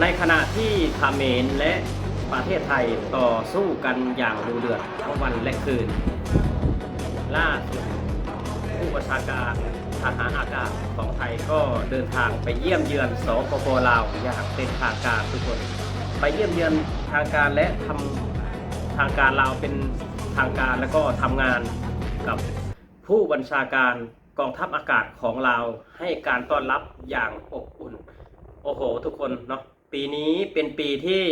ในขณะที่เมรและประเทศไทยต่อสู้กันอย่างดุเดือดทั้งวันและคืน ล่าสุดผู้ประชาการทหารอากาศของไทยก็เดินทางไปเยี่ยมเยือนสปปลาวอย่างเป็นทางการทุกคน ไปเยี่ยมเยือนทางการและทำทางการลาวเป็นทางการแล้วก็ทำงานกับผู้บัญชาการกองทัพอากาศของลาวให้การต้อนรับอย่างอบอุ่น โอ้โห ทุกคนเนาะ ปีนี้เป็นปีที่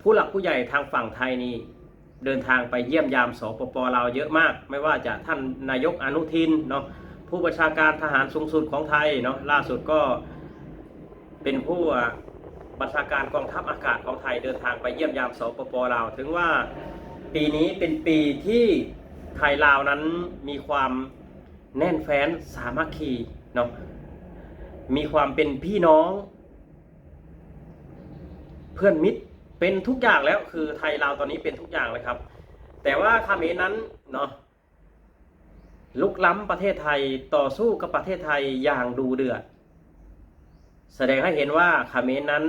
ผู้หลักผู้ใหญ่ทางฝั่งไทยนี่เดินทางไปเยี่ยมยามสปปลาวเยอะมาก ไม่ว่าจะท่านนายกอนุทินเนาะผู้บัญชาการทหารสูงสุดของไทยเนาะล่าสุดก็เป็นผู้บัญชาการกองทัพอากาศของไทยเดินทางไปเยี่ยมยามสปปลาว ถึงว่าปีนี้เป็นปีที่ไทยลาวนั้นมีความแน่นแฟ้นสามัคคีเนาะ มีความเป็นพี่น้อง เพื่อนมิตรเป็นทุกอย่างแล้วคือไทยลาวตอนนี้เป็นทุกอย่างเลยครับ แต่ว่าเขมรนั้นเนาะลุกล้ำประเทศไทยต่อสู้กับประเทศไทยอย่างดูเดือด แสดงให้เห็นว่าเขมรนั้น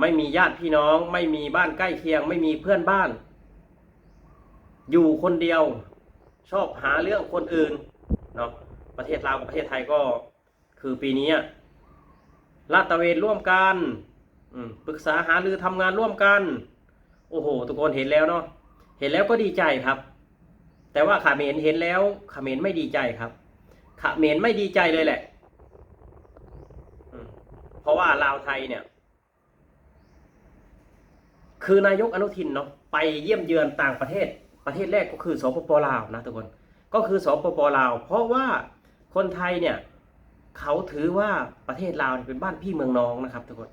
ไม่มีญาติพี่น้อง ไม่มีบ้านใกล้เคียง ไม่มีเพื่อนบ้าน อยู่คนเดียวชอบหาเรื่องคนอื่นเนาะประเทศลาวกับประเทศไทยก็ คือปีนี้ลาดตระเวนร่วมกันปรึกษาหารือทำงานร่วมกัน โอ้โห ทุกคนเห็นแล้วเนาะเห็นแล้วก็ดีใจครับ แต่ว่าขาเมรเห็นแล้วขาเมรไม่ดีใจครับขาเมรไม่ดีใจเลยแหละเพราะว่าลาวไทยเนี่ย คือนายกอนุทินเนาะไปเยี่ยมเยือนต่างประเทศ ประเทศแรกก็คือสปปลาวนะทุกคน ก็คือสปปลาว เพราะว่าคนไทยเนี่ย เขาถือว่าประเทศลาวเป็นบ้านพี่เมืองน้องนะครับทุกคน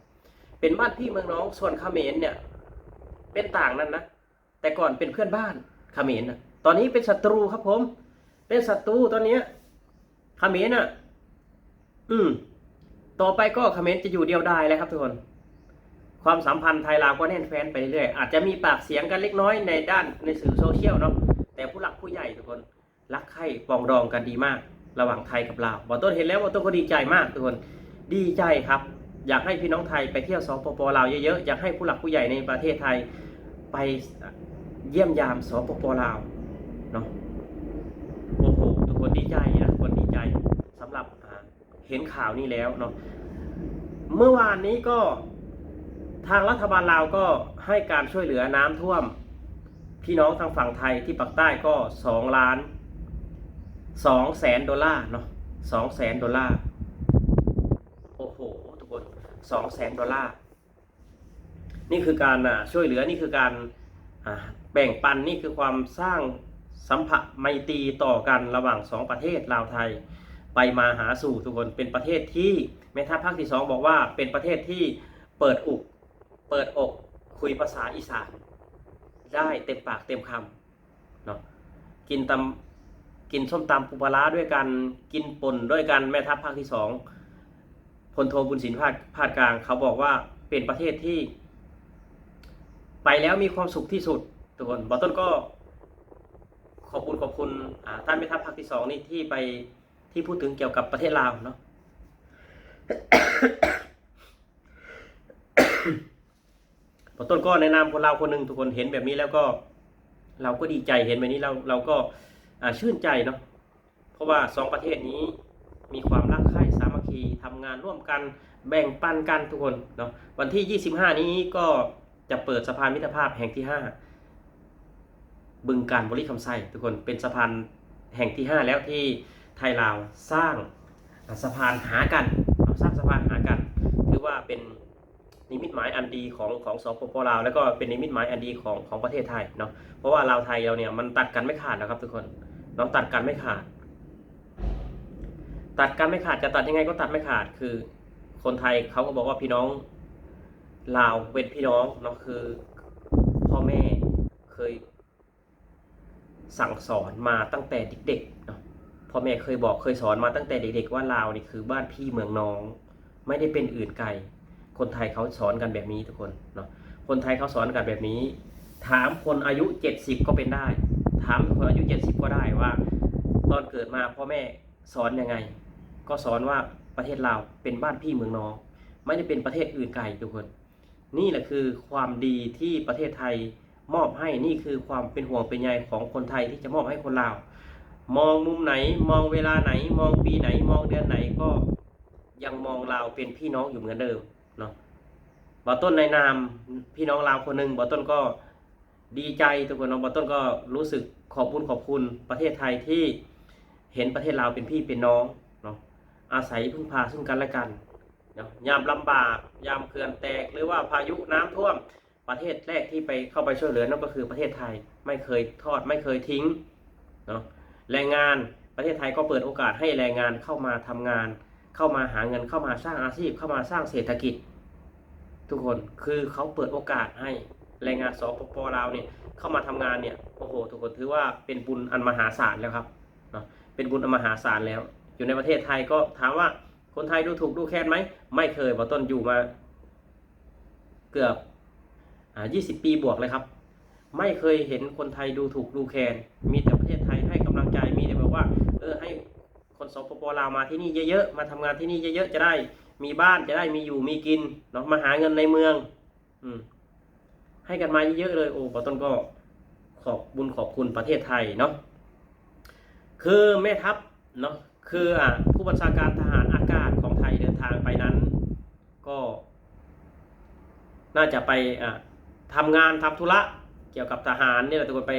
เป็นบ้านพี่เมืองน้องส่วนเขมรเนี่ย เป็นต่างนั้นนะแต่ก่อนเป็นเพื่อนบ้านเขมรนะตอนนี้เป็นศัตรูครับผม เป็นศัตรูตอนเนี้ยเขมรน่ะ อืม ต่อไปก็เขมรจะอยู่เดียวดายแล้วครับทุกคนความสัมพันธ์ไทยลาวก็แน่นแฟ้นไปเรื่อยๆ อาจจะมีปากเสียงกันเล็กน้อยในด้านในสื่อโซเชียลเนาะ แต่ผู้หลักผู้ใหญ่ทุกคน รักใคร่ปองดองกันดีมาก ระหว่างไทยกับลาวบอต้นเห็นแล้วบอต้นก็ดีใจมากทุกคนดีใจครับ อยากให้พี่น้องไทยไปเที่ยวสปปลาวเยอะๆอยากให้ผู้หลักผู้ใหญ่ในประเทศไทยไปเยี่ยมยามสปปลาวเนาะโอ้โหทุกคนดีใจนะทุกคนดีใจสำหรับเห็นข่าวนี้แล้วเนาะเมื่อวานนี้ก็ทางรัฐบาลลาวก็ให้การช่วยเหลือน้ำท่วม พี่น้องทางฝั่งไทยที่ปากใต้ก็สองล้าน สองแสนดอลลาร์เนาะสองแสนดอลลาร์ โอ้โห ทุกคนสองแสนดอลลาร์ นี่คือการอ่าช่วยเหลือนี่คือการอ่าแบ่งปันนี่คือความสร้างสัมผัสไมตรีต่อกันระหว่างสองประเทศลาวไทย ไปมาหาสู่ทุกคนเป็นประเทศที่แม่ทัพภาคที่สองบอกว่าเป็นประเทศที่เปิดอกเปิดอกคุยภาษาอีสานได้เต็มปากเต็มคำเนาะกินตำ กินส้มตำปูปลาด้วยกันกินป่นด้วยกันแม่ทัพภาคที่สองพลโทบุญสินภาคภาคกลาง เขาบอกว่าเป็นประเทศที่ ไปแล้วมีความสุขที่สุดทุกคนบอต้นก็ ขอบคุณขอบคุณท่านแม่ทัพภาคที่สองนี่ที่ไปที่พูดถึงเกี่ยวกับประเทศลาวเนาะพอต้นก็แนะนำคนเราวคนหนึ่งทุกคนเห็นแบบนี้แล้วก็ เราก็ดีใจเห็นแบบนี้เราเราก็ ชื่นใจเนาะเพราะว่าสองประเทศนี้มีความรักใคร่สามัคคีทำงานร่วมกันแบ่งปันกันทุกคนเนาะวันที่ 25 นี้ก็จะเปิดสะพานมิตรภาพแห่งที่ 5 บึงการบริคำไซทุกคนเป็นสะพานแห่งที่ 5 แล้วที่ไทยลาวสร้างสะพานหากันสร้างสะพานหากันถือว่าเป็นนิมิตหมายอันดีของของสปปลาวแล้วก็เป็นนิมิตหมายอันดีของของประเทศไทยเนาะเพราะว่าลาวไทยเราเนี่ยมันตัดกันไม่ขาดนะครับทุกคน เนาตัดกันไม่ขาด ตัดกันไม่ขาดจะตัดยังไงก็ตัดไม่ขาด คือ คนไทยเขาก็บอกว่าพี่น้องลาวเป็นพี่น้องเนาะคือ พ่อแม่เคย สั่งสอนมาตั้งแต่เด็กๆเนาะพ่อแม่เคยบอกเคยสอนมาตั้งแต่เด็กๆว่าลาวนี่คือบ้านพี่เมืองน้อง ไม่ได้เป็นอื่นไกลคนไทยเขาสอนกันแบบนี้ทุกคนเนาะคนไทยเขาสอนกันแบบนี้ ถามคนอายุ70ก็เป็นได้ ถามคนอายุ70ก็ได้ว่า ตอนเกิดมาพ่อแม่สอนยังไง ก็สอนว่าประเทศลาวเป็นบ้านพี่เมืองน้อง ไม่ได้เป็นประเทศอื่นไกลทุกคน นี่แหละคือความดีที่ประเทศไทยมอบให้นี่คือความเป็นห่วงเป็นใยของคนไทยที่จะมอบให้คนลาว มองมุมไหนมองเวลาไหน มองปีไหนมองเดือนไหนก็ยังมองลาวเป็นพี่น้องอยู่เหมือนเดิมเนาะบอต้นในนามพี่น้องลาวคนหนึ่งบอต้นก็ ดีใจทุกคนเนาะบอต้นก็รู้สึกขอบคุณขอบคุณประเทศไทยที่เห็นประเทศลาวเป็นพี่เป็นน้องเนาะอาศัยพึ่งพาซึ่งกันและกันเนาะยามลำบากยามเขื่อนแตกหรือว่าพายุน้ำท่วมประเทศแรกที่ไปเข้าไปช่วยเหลือนั่นก็คือประเทศไทยไม่เคยทอดไม่เคยทิ้งเนาะแรงงานประเทศไทยก็เปิดโอกาสให้แรงงานเข้ามาทำงาน เข้ามาหาเงินเข้ามาสร้างอาชีพ เข้ามาสร้างเศรษฐกิจ ทุกคนคือเขาเปิดโอกาสให้ แรงงานสปปลาวเนี่ยเข้ามาทำงานเนี่ยโอ้โหทุกถือว่าเป็นบุญอันมหาศาลแล้วครับเนาะเป็นบุญอันมหาศาลแล้ว อยู่ในประเทศไทยก็ถามว่าคนไทยดูถูกดูแคลนไหมไม่เคยบอต้นอยู่มาเกือบอ่า20 ปีบวกเลยครับ ไม่เคยเห็นคนไทยดูถูกดูแคลนมีแต่ประเทศไทยให้กำลังใจมีแต่แบบว่าเออให้คนสปปลาวมาที่นี่เยอะๆมาทำงานที่นี่เยอะๆจะได้มีบ้านจะได้มีอยู่มีกินเนาะมาหาเงินในเมือง อืม ให้กันมาเยอะๆเลยโอ้ปอต้นก็ขอบบุญขอบคุณประเทศไทยเนาะคือแม่ทัพเนาะคืออะผู้บัญชาการทหารอากาศของไทยเดินทางไปนั้น ก็ น่าจะไปอะทำงานทำธุระเกี่ยวกับทหารเนี่ยแหละทุกคนไป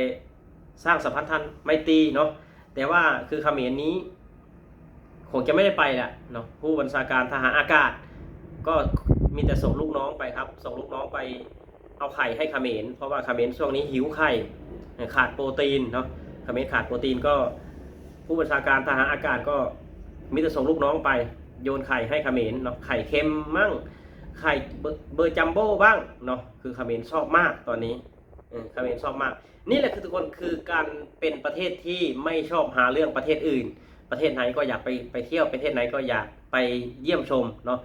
สร้างสัมพันธ์ไมตรีเนาะแต่ว่าคือขเขมรนี้คงจะไม่ได้ไปแหละเนาะผู้บัญชาการทหารอากาศ ก็มีแต่ส่งลูกน้องไปครับ ส่งลูกน้องไป เอาไข่ให้คาเมรเพราะว่าคาเมรช่วงนี้หิวไข่ขาดโปรตีนเนาะคาเมรขาดโปรตีนก็ ผู้บัญชาการทหารอากาศก็มีแต่ส่งลูกน้องไป โยนไข่ให้คาเมรเนาะไข่เค็มมั่งไข่เบอร์จัมโบ้บ้างเนาะคือคาเมรชอบมากตอนนี้เออเมรชอบมาก นี่แหละคือทุกคนคือการเป็นประเทศที่ไม่ชอบหาเรื่องประเทศอื่น ประเทศไหนก็อยากไปไปเที่ยวประเทศไหนก็อยากไปเยี่ยมชมเนาะ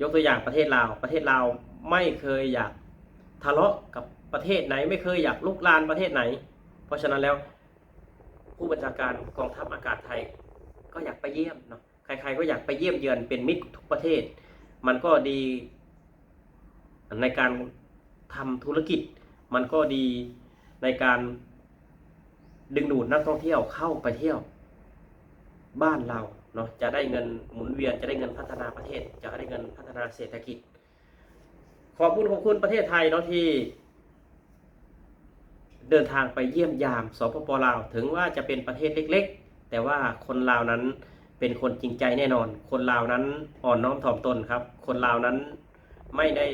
ยกตัวอย่างประเทศลาวประเทศลาวไม่เคยอยาก ทะเลาะกับประเทศไหนไม่เคยอยากลุกลานประเทศไหน เพราะฉะนั้นแล้วผู้บัญชาการกองทัพอากาศไทย ก็อยากไปเยี่ยมเนาะใครๆก็อยากไปเยี่ยมเยือนเป็นมิตรทุกประเทศ มันก็ดีในการทำธุรกิจ มันก็ดีในการดึงดูดนักท่องเที่ยวเข้าไปเที่ยว บ้านเราเนาะจะได้เงินหมุนเวียนจะได้เงินพัฒนาประเทศ จะได้เงินพัฒนาเศรษฐกิจ ขอบคุณขอบคุณประเทศไทยเนาะที่ เดินทางไปเยี่ยมยามสปปลาว ถึงว่าจะเป็นประเทศเล็ก ๆ แต่ว่าคนลาวนั้นเป็นคนจริงใจแน่นอน คนลาวนั้นอ่อนน้อมถ่อมตนครับ คนลาวนั้นไม่ได้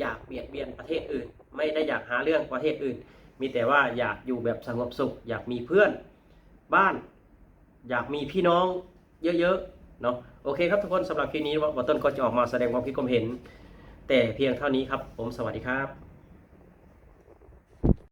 อยากเบียดเบียนประเทศอื่น ไม่ได้อยากหาเรื่องประเทศอื่น มีแต่ว่าอยากอยู่แบบสงบสุข อยากมีเพื่อนบ้าน อยากมีพี่น้องเยอะๆเนาะโอเคครับทุกคนสำหรับคลิปนี้วัตต้นก็จะออกมาแสดงความคิดความเห็น แต่เพียงเท่านี้ครับ ผมสวัสดีครับ